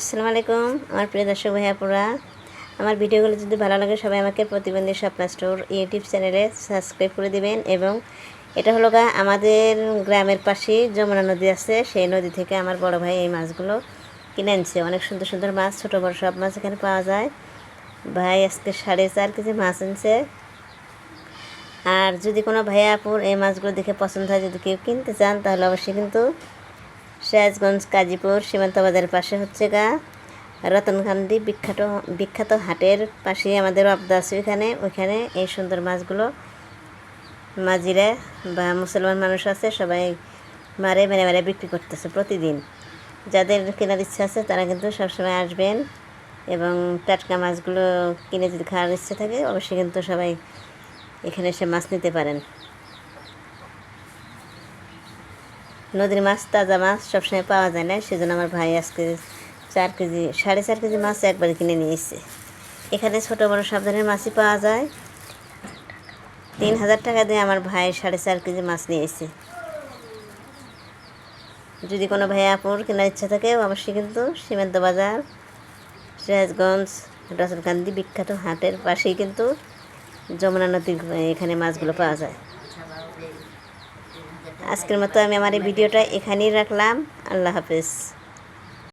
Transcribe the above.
আসসালামু আলাইকুম, আমার প্রিয় দর্শক ভাইয়াপুরা। আমার ভিডিওগুলো যদি ভালো লাগে, সবাই আমাকে প্রতিবন্ধী স্বপ্না স্টোর ইউটিউব চ্যানেলে সাবস্ক্রাইব করে দিবেন এবং এটা হলো গা, আমাদের গ্রামের পাশেই যমুনা নদী আছে, সেই নদী থেকে আমার বড় ভাই এই মাছগুলো কিনে আনছে। অনেক সুন্দর সুন্দর মাছ, ছোটো বড় সব মাছ এখানে পাওয়া যায়। ভাই আজকে সাড়ে চার কেজি মাছ আনছে। আর যদি কোনো ভাইয়া আপুর এই মাছগুলো দেখে পছন্দ হয়, যদি কেউ কিনতে চান, তাহলে অবশ্যই কিন্তু সিরাজগঞ্জ, কাজীপুর সীমান্ত বাজারের পাশে হচ্ছে গা রতনকান্দি বিখ্যাত বিখ্যাত হাটের পাশেই আমাদের অবদা আছে ওইখানে। ওইখানে এই সুন্দর মাছগুলো মাঝিরা বা মুসলমান মানুষ আছে, সবাই মারে, মেরে মেরে বিক্রি করতেছে প্রতিদিন। যাদের কেনার ইচ্ছা আছে তারা কিন্তু সবসময় আসবেন এবং টাটকা মাছগুলো কিনে যদি খাওয়ার ইচ্ছে থাকে, অবশ্যই কিন্তু সবাই এখানে এসে মাছ নিতে পারেন। নদীর মাছ, তাজা মাছ সবসময় পাওয়া যায় না, সেজন্য আমার ভাই আজকে চার কেজি, সাড়ে চার কেজি মাছ একবারে কিনে নিয়ে এসছে। এখানে ছোটো বড়ো সব ধরনের মাছই পাওয়া যায়। তিন হাজার টাকা দিয়ে আমার ভাই সাড়ে চার কেজি মাছ নিয়ে এসেছে। যদি কোনো ভাই আপুর কেনার ইচ্ছা থাকে, অবশ্যই কিন্তু সীমান্ত বাজার, সিরাজগঞ্জ, রসলকান্দি, বিখ্যাত হাটের পাশেই কিন্তু যমুনা নদীর এখানে মাছগুলো পাওয়া যায়। আজকের মতো আমি আমার এই ভিডিওটা এখানেই রাখলাম। আল্লাহ হাফেজ।